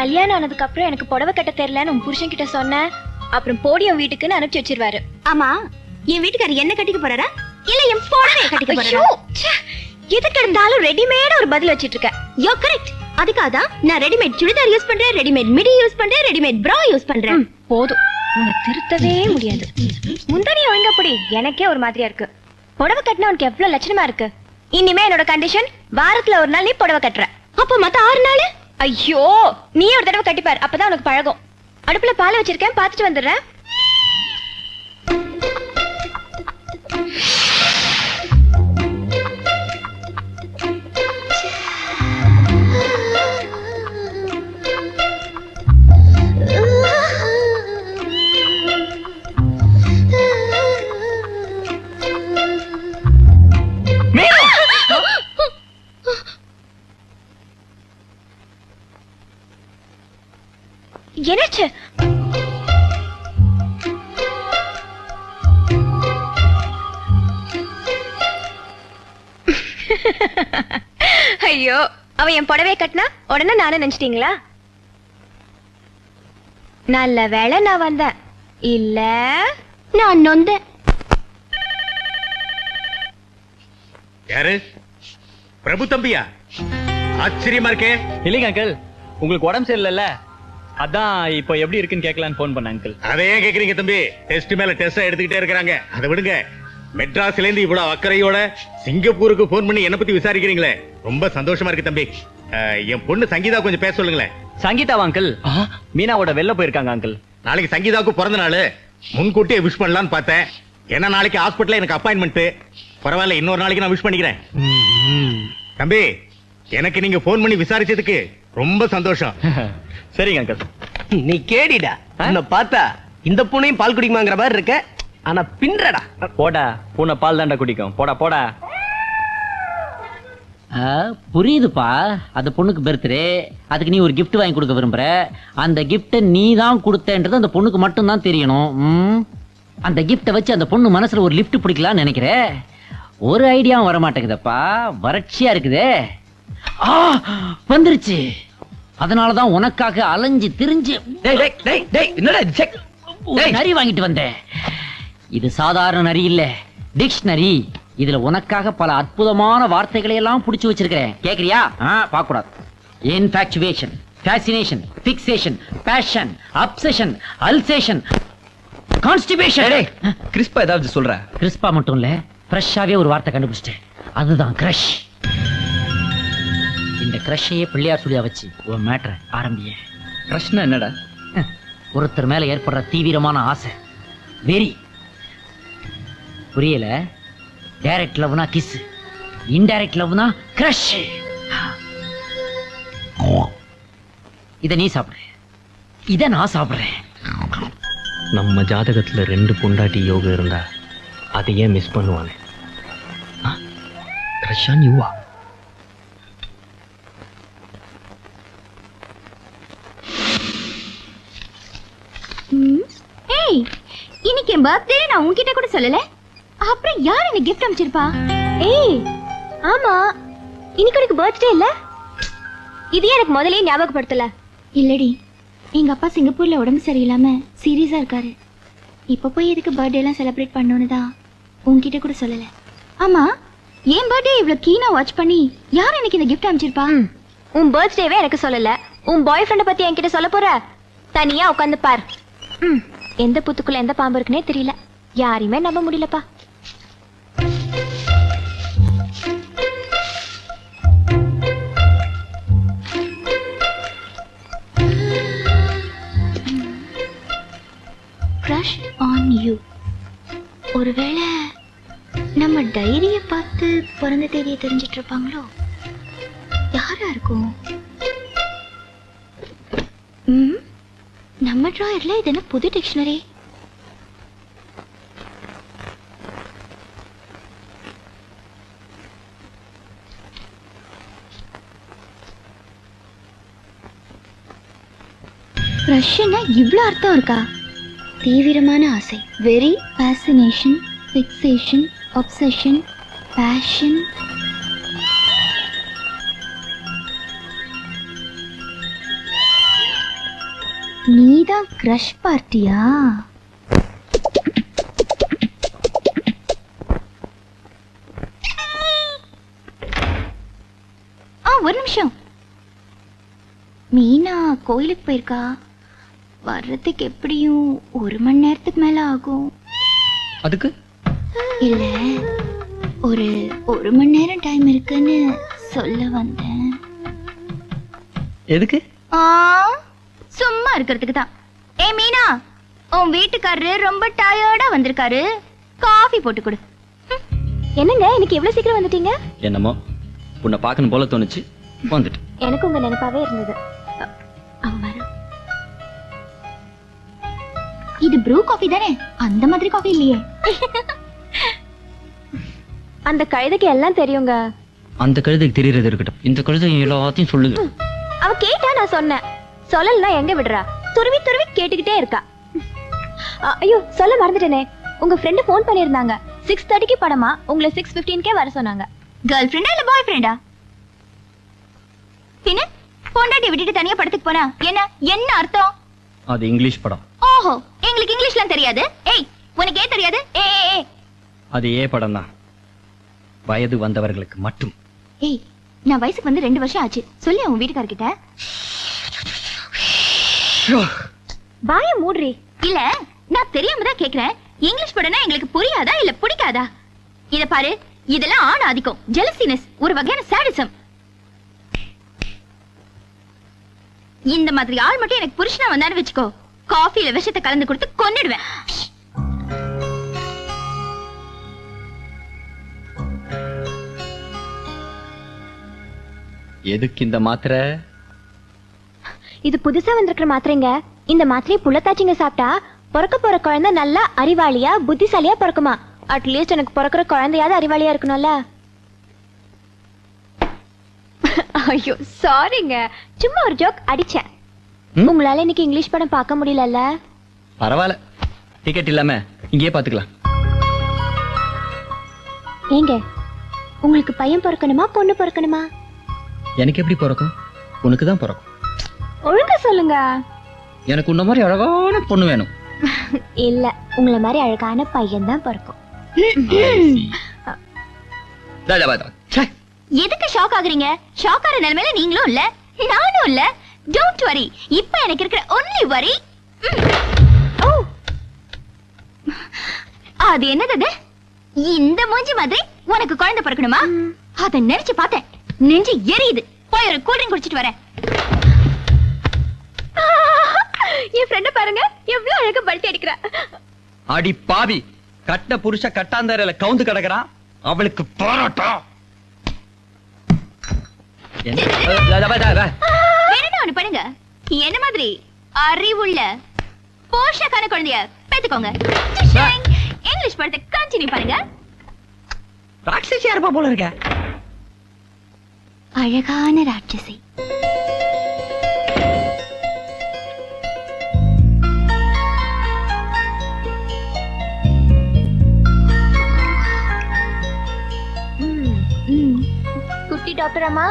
கல்யாணம் ஆனதுக்கு அப்புறம் எனக்கு புடவை கட்ட தெரியலன்னு உன் புருஷன் கிட்ட சொன்னேன் அப்புறம் போடியம் வீட்டுக்குன்னு அனுப்பிச்சு வச்சிருவாரு. ஆமா என் வீட்டுக்காரர் என்ன கட்டிக்க போறாரா? இல்ல என் புடவைய கட்டிக்க போறாரா? எதுக்கு இருந்தாலும் ரெடிமேட ஒரு பதில் வச்சிட்டு இருக்க. யோ கரெக்ட் அதுக்காக தான் நான் ரெடிமேட் சுடிதார் யூஸ் பண்றேன் ரெடிமேட் மிடி யூஸ் பண்றேன் ரெடிமேட் bra யூஸ் பண்றேன். போதும். உன்னை திருத்தவே முடியாது. முந்தானி ஒழுங்கா படி எனக்கே ஒரு மாதிரியா இருக்கு. புடவை கட்டினா உனக்கு எவ்வளவு லட்சணமா இருக்கு? இனிமே என்னோட கண்டிஷன் வாரத்துல ஒரு நாள் நீ புடவை கட்டுற. அப்ப மத்த ஆறு நாள்? ஐயோ நீ ஒரு தடவை கட்டிப்பார். அப்பதான் உனக்கு பழகும். அடுப்புல பால் வச்சிருக்கேன் பாத்துட்டு வந்துடுறேன். என்னாச்சு? ஐயோ அவன் என் புடவை கட்டினா உடனே நானே நினைச்சிட்டீங்களா? நல்ல வேளை நான் வந்தேன். இல்ல நான் நொந்தேன். யாரு? பிரபு தம்பியா? ஆச்சரியமா இருக்கே. இல்லைங்க அங்கிள் உங்களுக்கு உடம்பு சரியில்லைல்ல? அதான் இப்போ எப்படி இருக்குன்னு கேட்கலான்னு ஃபோன் பண்ண அங்கிள் அதை ஏன் கேக்குறீங்க தம்பி? டெஸ்ட் மேல டெஸ்ட் எடுத்துக்கிட்டே இருக்கிறாங்க. அதை விடுங்க. மெட்ராஸ்ல இருந்து இவ்வளவு அக்கறையோட சிங்கப்பூருக்கு போன் பண்ணி என்ன பத்தி விசாரிக்கிறீங்களே. ரொம்ப சந்தோஷமா இருக்கு தம்பி. அஹ், என் பொண்ணு சங்கீதா கொஞ்சம் பேச சொல்லுங்களேன். சங்கீதாவா அங்கிள் மீனாவோட வெளில போயிருக்காங்க அங்கிள் நாளைக்கு சங்கீதாவுக்கு பிறந்த நாள். முன்கூட்டியே விஷ் பண்ணலாம்னு பார்த்தேன். ஏன்னா நாளைக்கு ஹாஸ்பிட்டல்ல எனக்கு அப்பாயின்மெண்ட் பரவாயில்ல இன்னொரு நாளைக்கு நான் விஷ் பண்ணிக்கிறேன். தம்பி எனக்கு நீங்க போன் பண்ணி விசாரிச்சதுக்கு ரொம்ப சந்தோஷம். சரிங்க அங்கிள் நீ கேடிடா. உன்னை பார்த்தா இந்த பூனையும் பால் குடிக்குமாங்கிற மாதிரி இருக்க. ஆனா பின்றடா. போடா பூனை பால் தாண்டா குடிக்கும். போடா போடா. ஆ, புரியுதுப்பா. அந்த பொண்ணுக்கு பர்த்டே அதுக்கு நீ ஒரு gift வாங்கி கொடுக்க விரும்புற. அந்த கிஃப்ட்டை நீ தான் கொடுத்தன்றது அந்த பொண்ணுக்கு மட்டும்தான் தெரியணும். ம்? அந்த கிஃப்ட்டை வச்சு அந்த பொண்ணு மனசுல ஒரு லிஃப்ட் பிடிக்கலாம்னு நினைக்கிற? ஒரு ஐடியாவும் வர மாட்டேங்குதப்பா வறட்சியா இருக்குதே. வந்துருச்சு. அதனாலதான் உனக்காக அலைஞ்சு திரிஞ்சு நரி வாங்கிட்டு வந்தேன். இது சாதாரண நரி இல்ல. டிக்ஷனரி. இதுல உனக்காக பல அற்புதமான வார்த்தைகளை எல்லாம் புடிச்சு வச்சிருக்கிறேன். கேக்குறியா? பார்க்க கூடாது infatuation fascination fixation passion obsession Alsatian constipation கிறிஸ்பா ஏதாவது சொல்ற? கிறிஸ்பா மட்டும் இல்ல ஃப்ரெஷ்ஷாவே ஒரு வார்த்தை கண்டுபிடிச்சிட்டேன். அதுதான் கிரஷ் இந்த கிரஷையே பிள்ளையார் சொல்லியா வச்சு உன் மேட்ரை ஆரம்பிய. பிரச்சனை என்னடா? ஒருத்தர் மேல ஏற்படுற தீவிரமான ஆசை. வெறி. புரியல? டைரக்ட் லவ்னா கிஸ் இன்டைரக்ட் லவ்னா கிரஷ் இத நீ சாப்பிடு. இத நான் சாப்பிடுறேன். நம்ம ஜாதகத்துல ரெண்டு பொண்டாட்டி யோகம் இருந்தா அதை ஏன் மிஸ் பண்ணுவானே கிரஷான் யுவா ஏய் இன்னைக்கு என் பர்த்டே நான் உன்கிட்ட கூட சொல்லல. அப்புறம் யார் எனக்கு gift அனுப்பிச்சிருப்பா? ஏய் ஆமா இன்னைக்கு உனக்கு பர்த்டே இல்ல? இது எனக்கு முதல்லயே ஞாபகப்படுத்தல. இல்லடி எங்க அப்பா சிங்கப்பூர்ல உடம்பு சரியில்லாம சீரியஸா இருக்காரு. இப்ப போய் எதுக்கு பர்த்டே எல்லாம் செலிப்ரேட் பண்ணணும்னு தான் உன்கிட்ட கூட சொல்லல. ஆமா என் பர்த்டே இவ்வளவு கீனா வாட்ச் பண்ணி யார் எனக்கு இந்த gift அனுப்பிச்சிருப்பா? உன் பர்த்டேவே எனக்கு சொல்லல. உன் பாய் ஃப்ரெண்ட பத்தி என்கிட்ட சொல்ல போற? தனியா உட்காந்து பார். ம், எந்த புத்துக்குள்ள எந்த பாம்பு இருக்குன்னே தெரியல. யாரையுமே நம்ப முடியலப்பா. கிரஷ் ஆன் யூ ஒருவேளை நம்ம டைரிய பார்த்து பிறந்த தேதியை தெரிஞ்சிட்டு இருப்பாங்களோ? யாரா இருக்கும்? நம்ம ட்ராயர்ல இது என்ன புது டிக்ஷனரி ரஷ்யன்னா இவ்ளோ அர்த்தம் இருக்கா? தீவிரமான ஆசை. Very fascination fixation obsession passion நீதான் கிரஷ் பார்ட்டியா ஆ ஒரு நிமிஷம். மீனா கோயிலுக்கு போயிருக்கா? வர்றதுக்கு எப்படியும் ஒரு மணி நேரத்துக்கு மேல ஆகும். அதுக்கு? இல்ல ஒரு ஒரு மணி நேரம் டைம் இருக்குன்னு சொல்ல வந்தேன். எதுக்கு? ஆ? சும்மா இருக்கிறதுக்கு தான். ஏ மீனா உன் வீட்டுக்காரரு ரொம்ப டயர்டா வந்திருக்காரு. காஃபி போட்டு கொடு. என்னங்க இன்னைக்கு எவ்வளவு சீக்கிரம் வந்துட்டீங்க? என்னமோ உன்னை பார்க்கணும் போல தோணுச்சு. வந்துட்டு எனக்கு உங்க நினைப்பாவே இருந்தது. இது ப்ரூ காஃபி தானே? அந்த மாதிரி காஃபி இல்லையே. அந்த கழுதைக்கு எல்லாம் தெரியுங்க. அந்த கழுதைக்கு தெரியறது இருக்கட்டும். இந்த கழுதை எல்லாத்தையும் சொல்லுது அவ கேட்டா நான் சொன்னேன். சொல்லலன்னா எங்க விடுறா? துருவி துருவி கேட்டுக்கிட்டே இருக்கா. ஐயோ சொல்ல மறந்துட்டேனே. உங்க ஃப்ரெண்டு ஃபோன் பண்ணிருந்தாங்க சிக்ஸ் தேர்ட்டிக்கு படமா? உங்களை சிக்ஸ் பிப்டீன்கே வர சொன்னாங்க. கேர்ள் ஃப்ரெண்டா இல்ல பாய் ஃப்ரெண்டா பின்ன பொண்டாட்டி விட்டுட்டு தனியா படத்துக்கு போனா என்ன? என்ன அர்த்தம்? அது இங்கிலீஷ் படம். ஓஹோ எங்களுக்கு இங்கிலீஷ்லாம் தெரியாது. ஏய் உனக்கு ஏன் தெரியாது? ஏ ஏ அது ஏ படம் தான் வயது வந்தவர்களுக்கு மட்டும். ஏய் நான் வயசுக்கு வந்து ரெண்டு வருஷம் ஆச்சு. சொல்லி உன் வீட்டுக்காரர்கிட்ட. வாய மூடுறி. இல்ல நான் தெரியாம தான் கேக்குறேன். இங்கிலீஷ் படம்னா எங்களுக்கு புரியாதா இல்ல பிடிக்காதா? இத பாரு இதெல்லாம் ஆண் ஆதிக்கம் ஜெலசினஸ் ஒரு வகையான சாடிசம் இந்த மாதிரி ஆள் மட்டும் எனக்கு புருஷனா வந்தான்னு வெச்சுக்கோ. காஃபில விஷத்தை கலந்து கொடுத்து கொன்னிடுவேன். எதுக்கு இந்த மாத்திரை? இது புதுசா வந்திருக்கிற மாத்திரைங்க. இந்த மாத்திரையை புள்ளத்தாச்சிங்க சாப்பிட்டா பிறக்க போற குழந்தை நல்லா அறிவாளியா புத்திசாலியா பிறக்குமா? அட்லீஸ்ட் எனக்கு பிறக்கிற குழந்தையாவது அறிவாளியா இருக்கணும்ல. ஐயோ சாரிங்க சும்மா ஒரு ஜோக் அடிச்சேன்? உங்களால இன்னைக்கு இங்கிலீஷ் படம் பார்க்க முடியலல்ல? பரவாயில்ல. டிக்கெட் இல்லாம இங்கேயே பாத்துக்கலாம் ஏங்க உங்களுக்கு பையன் பிறக்கணுமா பொண்ணு பிறக்கணுமா? எனக்கு எப்படி பிறக்கும்? உனக்கு தான் பிறக்கும். ஒழுங்கா சொல்லுங்க. எனக்கு உன்ன மாதிரி அழகான பொண்ணு வேணும். இல்ல உங்களை மாதிரி அழகான பையன் தான் பிறக்கும். எதுக்கு ஷாக் ஆகுறீங்க? ஷாக் ஆற நிலைமையில நீங்களும் இல்ல நானும் இல்ல. டோன்ட் வரி இப்ப எனக்கு இருக்கிற ஒன்லி வரி ஓ. அது என்னது அது? இந்த மூஞ்சி மாதிரி உனக்கு குழந்தை பிறக்கணுமா? அத நினைச்சு பார்த்தேன். நெஞ்சு எரியுது. போய் ஒரு கூல்ட்ரிங்க் குடிச்சிட்டு வரேன். என் ஃப்ரெண்ட பாருங்க. எவ்வளவு அழகா பல்ட்டி அடிக்கிறா. அடி பாவி. கட்ட புருஷ கட்டாந்தாரில கவுந்து கிடக்குறான் அவளுக்கு போராட்டம் என்ன? ஒண்ணு பண்ணுங்க? மாதிரி? அறிவுள்ள போஷக்கான குழந்தைய பேத்துக்கோங்க. இங்கிலீஷ் படத்தை கண்டினியூ பண்ணுங்க. ராட்சசியா இருப்பா போல இருக்க. அழகான ராட்சசி. டாக்டர் அம்மா.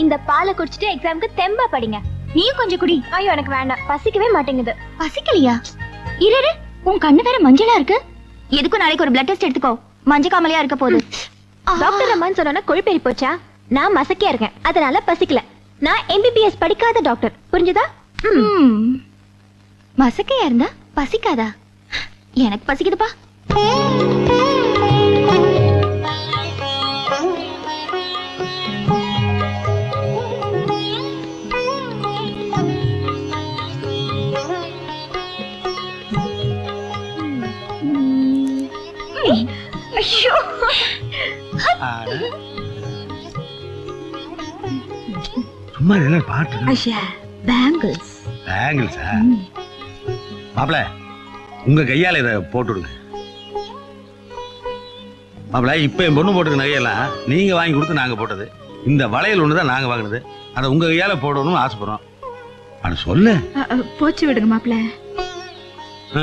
இந்த பாலை குடிச்சிட்டு எக்ஸாம்க்கு தெம்பா படிங்க. நீயும் கொஞ்சம் குடி. ஐயோ எனக்கு வேண்டாம். பசிக்கவே மாட்டேங்குது. பசிக்கலையா? இரு உன் கண்ணு வேற மஞ்சளா இருக்கு. எதுக்கும் நாளைக்கு ஒரு பிளட் டெஸ்ட் எடுத்துக்கோ. மஞ்ச காமலையா இருக்க போகுது. டாக்டர் அம்மான்னு சொன்னா கொழுப்பேறி போச்சா? நான் மசக்கியா இருக்கேன். அதனால பசிக்கல. நான் எம்பிபிஎஸ் படிக்காத டாக்டர். புரிஞ்சுதா. மசக்கையா இருந்தா பசிக்காதா? எனக்கு பசிக்குதுப்பா. ஐயோ. சும்மா என்ன பாட்டு பேங்கிள்ஸ் பேங்கிள்ஸா மாப்பிள உங்க கையால இதை போட்டுடுங்க. மாப்பிள இப்ப என் பொண்ணு போட்டுக்க நகையெல்லாம் நீங்க வாங்கி கொடுத்து நாங்க போட்டது. இந்த வளையல் ஒண்ணுதான் நாங்க வாங்கினது. அதை உங்க கையால போடணும்னு ஆசைப்படுறோம். அது சொல்லு. போச்சு விடுங்க மாப்பிள்ள ஆ,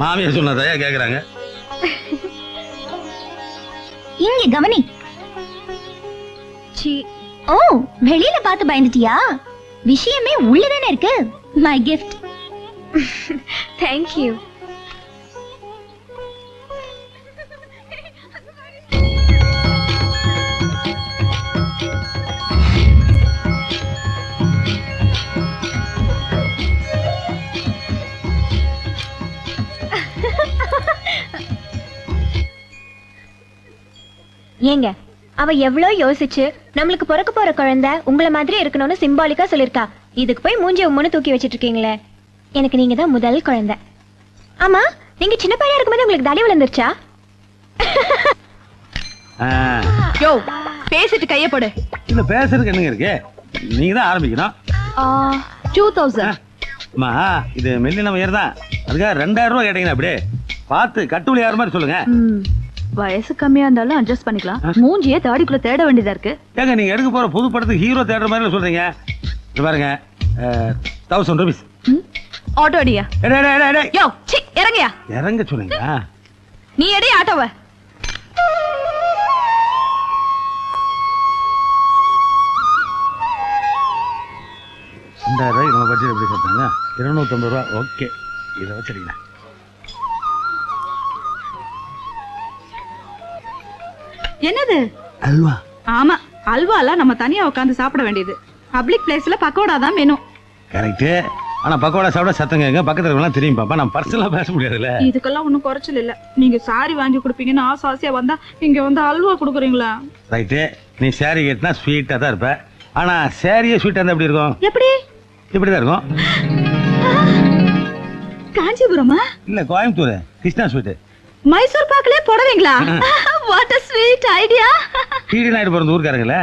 மாமியார் சொன்னதையா கேக்குறாங்க. இங்க கவனி. ஓ வெளியில பார்த்து பயந்துட்டியா? விஷயமே உள்ளதானே இருக்கு. மை கிஃப்ட் தேங்க்யூ ஏங்க அவ எவ்வளோ யோசிச்சு நம்மளுக்கு பிறக்க போற குழந்தை உங்கள மாதிரி இருக்கணும்னு சிம்பாலிக்கா சொல்லிருக்கா இதுக்கு போய் மூஞ்சி உம்முன்னு தூக்கி வச்சிட்டு இருக்கீங்களே எனக்கு நீங்க தான் முதல் குழந்தை. ஆமா நீங்க சின்ன பையனா இருக்கும்போது உங்களுக்கு தடி விழுந்துருச்சா? யோ பேசிட்டு கைய போடு. இல்ல பேசுறதுக்கு என்னங்க இருக்கு? நீங்க தான் ஆரம்பிக்கணும். டூ தௌசண்ட் அம்மா இது மெல்லின உயர் தான் அதுக்காக ரெண்டாயிரம் ரூபாய் கேட்டீங்கன்னா அப்படியே பார்த்து கட்டுவலி யார் மாதிரி சொல்லுங்க. வயசு கம்மியா இருந்தாலும் அட்ஜஸ்ட் பண்ணிக்கலாம். மூஞ்சியே தாடிக்குள்ள தேட வேண்டியதா இருக்கு. ஏங்க நீங்க எடுக்க போற புது படத்துக்கு ஹீரோ தேடுற மாதிரி சொல்றீங்க. இது பாருங்க தௌசண்ட் ருபீஸ் ஆட்டோ அடியா? யோ சி இறங்கயா? இறங்க சொன்னீங்க நீ எடி ஆட்டோவ. ரெண்டாயிரம் ரூபாய் நம்ம பட்ஜெட் எப்படி சொல்றாங்க இருநூத்தம்பது ரூபா ஓகே. இதை வச்சிருக்கீங்க என்னது? அல்வா. ஆமா அல்வாலாம் நம்ம தனியா உட்காந்து சாப்பிட வேண்டியது. பப்ளிக் பிளேஸ்ல பக்கோடா தான் வேணும் கரெக்ட் ஆனா பக்கோடா சாப்பிட சத்தம் கேங்க பக்கத்துல இருக்கலாம் தெரியும் பாப்பா நான் பர்சனலா பேச முடியாதுல்ல. இதுக்கெல்லாம் ஒண்ணும் குறைச்சல் இல்ல. நீங்க சாரி வாங்கி கொடுப்பீங்கன்னு ஆசை ஆசையா வந்தா இங்க வந்து அல்வா கொடுக்குறீங்களா? ரைட்டு நீ சேரீ கட்டினா ஸ்வீட்டா தான் இருப்ப. ஆனா சேரீயே ஸ்வீட்டா இருந்தா எப்படி இருக்கும்? எப்படி? இப்படிதான் இருக்கும். காஞ்சிபுரமா? இல்ல கோயம்புத்தூர். கிருஷ்ணா ஸ்வீட் மைசூர் பாக்கலே போடுவீங்களா? What a sweet idea DD Naidu பிறந்த ஊருக்காரங்கள?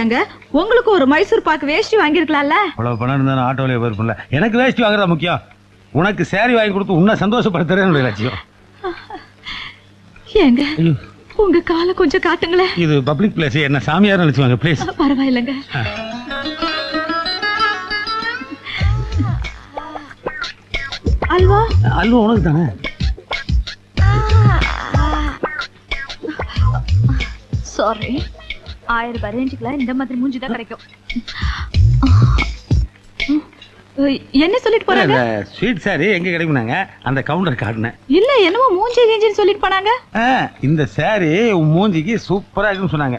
ஏங்க உங்களுக்கு ஒரு மைசூர் பாக்கு வேஷ்டி வாங்கியிருக்கலாம்ல? அவ்வளவு பணம் இருந்தாலும் ஆட்டோலயே போயிருப்போம்ல. எனக்கு வேஷ்டி வாங்குறதா முக்கியம். உனக்கு சேரீ வாங்கி கொடுத்து உன்னை சந்தோஷப்படுத்துறது என்னுடைய லட்சியம். ஏங்க உங்க காலை கொஞ்சம் காட்டுங்களேன். இது பப்ளிக் பிளேஸ் என்ன சாமியார் நினைச்சுவாங்க ப்ளீஸ் பரவாயில்லைங்க. அல்வா? அல்வா உனக்கு தானே சாரி ஆயிரம் ரூபாய் ரேஞ்சுக்குலாம் இந்த மாதிரி மூஞ்சி தான் கிடைக்கும். என்ன சொல்லிட்டு போறாங்க? ஸ்வீட் சாரி எங்க கிடைக்குனாங்க அந்த கவுண்டர் காட்டினேன். இல்ல என்னமோ மூஞ்சி கீஞ்சின்னு சொல்லிட்டு போனாங்க. இந்த சாரி உன் மூஞ்சிக்கு சூப்பரா இருக்குன்னு சொன்னாங்க.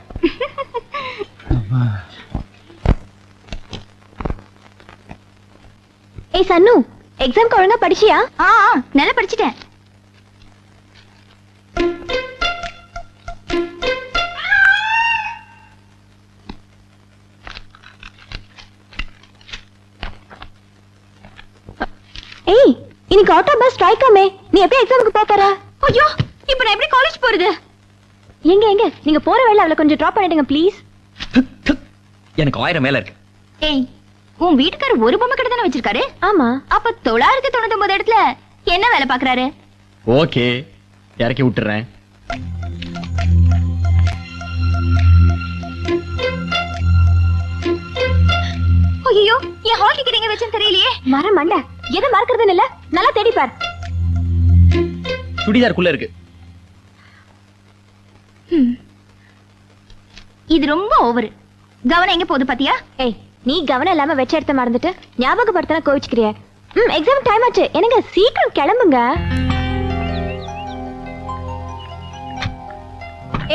ஏய் சன்னு எக்ஸாம்க்கு ஒழுங்கா படிச்சியா? ஆ ஆ, நல்லா படிச்சிட்டேன். இன்னைக்கு ஆட்டோ பஸ் ஸ்ட்ரைக்காமே நீ எப்படி எக்ஸாமுக்கு போற? ஐயோ இப்போ நான் எப்படி காலேஜ் போறது? எங்க எங்க? நீங்க போற வேலை அவளை கொஞ்சம் டிராப் பண்ணிடுங்க ப்ளீஸ் எனக்கு ஆயிரம் மேல இருக்கு. ஏய் உன் வீட்டுக்காரர் ஒரு பொம்மை கடை தானே வச்சிருக்காரு? ஆமா. அப்ப தொள்ளாயிரத்தி தொண்ணூத்தி இடத்துல என்ன வேலை பாக்குறாரு ஓகே இறக்கி விட்டுறேன். ஐயோ என் ஹால் டிக்கெட் எங்க வச்சுன்னு தெரியலையே. மர மண்ட. எதை மறக்கிறதுன்னு இல்ல? நல்லா தேடி பார். சுடிதாருக்குள்ள இருக்கு. இது ரொம்ப ஓவர் கவனம் எங்க போகுது பாத்தியா? ஏய் நீ கவனம் இல்லாம வச்ச இடத்த மறந்துட்டு ஞாபகப்படுத்தினா கோவிச்சுக்கிறிய. ம் எக்ஸாம் டைம் ஆச்சு. எனக்கு சீக்கிரம் கிளம்புங்க.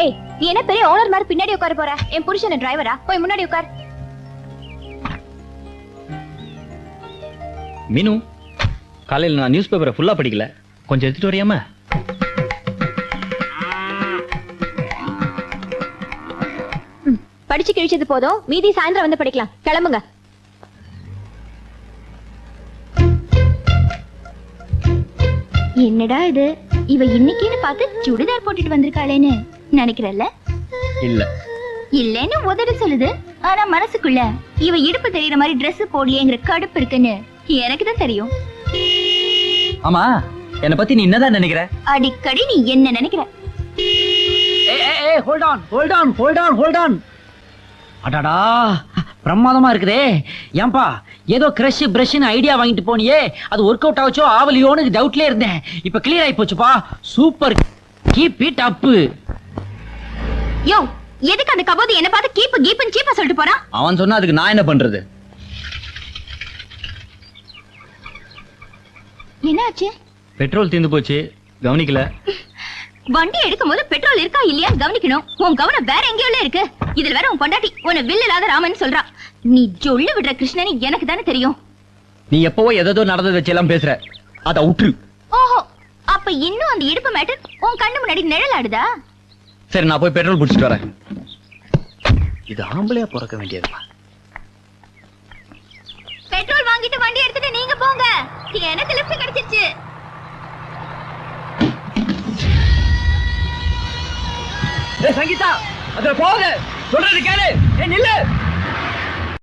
ஏய் நீ என்ன பெரிய ஓனர் மாதிரி பின்னாடி உட்கார போற? என் புருஷன் டிரைவரா போய் முன்னாடி உட்கார். மீனு காலையில் நான் நியூஸ் பேப்பரை ஃபுல்லா படிக்கல. கொஞ்சம் எடுத்துட்டு வரியாம படிச்சு கிழிச்சது போதும். மீதி சாயந்தரம் வந்து படிக்கலாம். கிளம்புங்க. என்னடா இது? இவ இன்னைக்குன்னு பார்த்து சுடிதார் போட்டுட்டு வந்திருக்காளேன்னு நினைக்கிறல்ல? இல்ல. இல்லன்னு உதடு சொல்லுது. ஆனா மனசுக்குள்ள இவ இடுப்பு தெரியற மாதிரி Dress போடலையேங்கிற கடுப்பு இருக்குன்னு எனக்கு தான் தெரியும். ஆமா என்னை பத்தி நீ என்னதான் நினைக்கிற? அடிக்கடி நீ என்ன நினைக்கிற? Hold on hold on hold on hold on அடடா பிரமாதமா இருக்குதே. ஏன்பா ஏதோ கிரஷ் பிரஷ்னு ஐடியா வாங்கிட்டு போனியே. அது ஒர்க் அவுட் ஆச்சோ ஆவலியோன்னு டவுட்லயே இருந்தேன். இப்ப கிளியர் ஆயி போச்சுப்பா. சூப்பர் கீப் இட் அப் யோ எதுக்கு அந்த கபோது என்ன பார்த்து கீப்பு கீப்புன்னு சீப்பா சொல்லிட்டு போறான்? அவன் சொன்னா அதுக்கு நான் என்ன பண்றது? என்ன ஆச்சு பெட்ரோல் தீர்ந்து போச்சு. கவனிக்கல. வண்டி எடுக்கும் போது பெட்ரோல் இருக்கா இல்லையா கவனிக்கணும். உன் கவனம் வேற எங்கேயோல இருக்கு. இதுல வேற உன் பொண்டாட்டி உன்னை வில் இல்லாத ராமன் சொல்றா. நீ ஜொல்லு விடுற கிருஷ்ணனி எனக்கு தானே தெரியும். நீ எப்பவோ எதோ நடந்தது வச்சு எல்லாம் பேசுற. அத உற்று. ஓஹோ அப்ப இன்னும் அந்த இடுப்பு மேட்டர் உன் கண்ணு முன்னாடி நிழல் ஆடுதா சரி நான் போய் பெட்ரோல் பிடிச்சிட்டு வரேன். இது ஆம்பளையா பிறக்க வேண்டியதுப்பா பெட்ரோல் வாங்கிட்டு வண்டி எடுத்துட்டு நீங்க போங்க. எனக்கு லிஃப்ட் கிடைச்சிருச்சு. சங்கீதா அதுல போக சொல்றது கேளு. ஏ நில்லு.